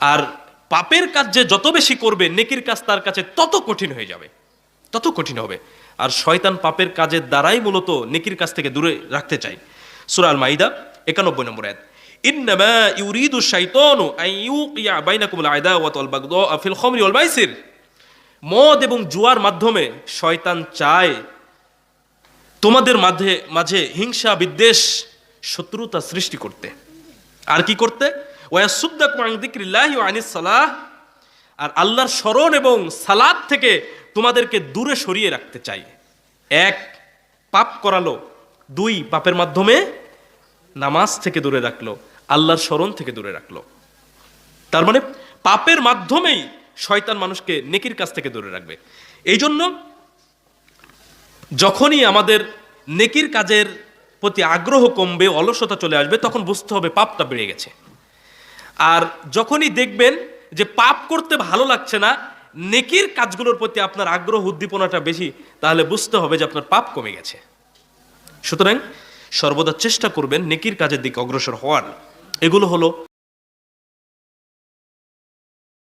আর পাপের কাজ যে যত বেশি করবে, নেকির কাজ তার কাছে তত কঠিন হয়ে যাবে। তত কঠিন হবে। আর শয়তান পাপের কাজের দ্বারাই মূলত নেকির কাছ থেকে দূরে রাখতে চায়। সুরাল মাইদা একানব্বই নম্বর আয়াত। ইন্নামা ইউরিদু শাইতানু আন ইউকিয়া বাইনাকুমুল আদাওয়াত ওয়াল বাগদা ফিল খামরি ওয়াল মাইসির। মদ এবং জুয়ার মাধ্যমে শয়তান চায় তোমাদের মাঝে মাঝে হিংসা, বিদ্বেষ, শত্রুতা সৃষ্টি করতে। আর কি করতে? আর আল্লাহর স্মরণ এবং সালাদ থেকে তোমাদেরকে দূরে সরিয়ে রাখতে চাই। এক, পাপ করালো। দুই, পাপের মাধ্যমে নামাজ থেকে দূরে রাখল। আল্লাহর স্মরণ থেকে দূরে রাখল। তার মানে পাপের মাধ্যমেই শয়তান মানুষকে নেকির কাছ থেকে দূরে রাখবে। এই জন্য যখনই আমাদের নেকির কাজের প্রতি আগ্রহ কমবে, অলসতা চলে আসবে, তখন বুঝতে হবে পাপটা বেড়ে গেছে। আর যখনই দেখবেন যে পাপ করতে ভালো লাগছে না, নেকির কাজগুলোর প্রতি আপনার আগ্রহ, উদ্দীপনাটা বেশি, তাহলে বুঝতে হবে যে আপনার পাপ কমে গেছে। সুতরাং সর্বদা চেষ্টা করবেন নেকির কাজের দিকে অগ্রসর হওয়ার। এগুলো হলো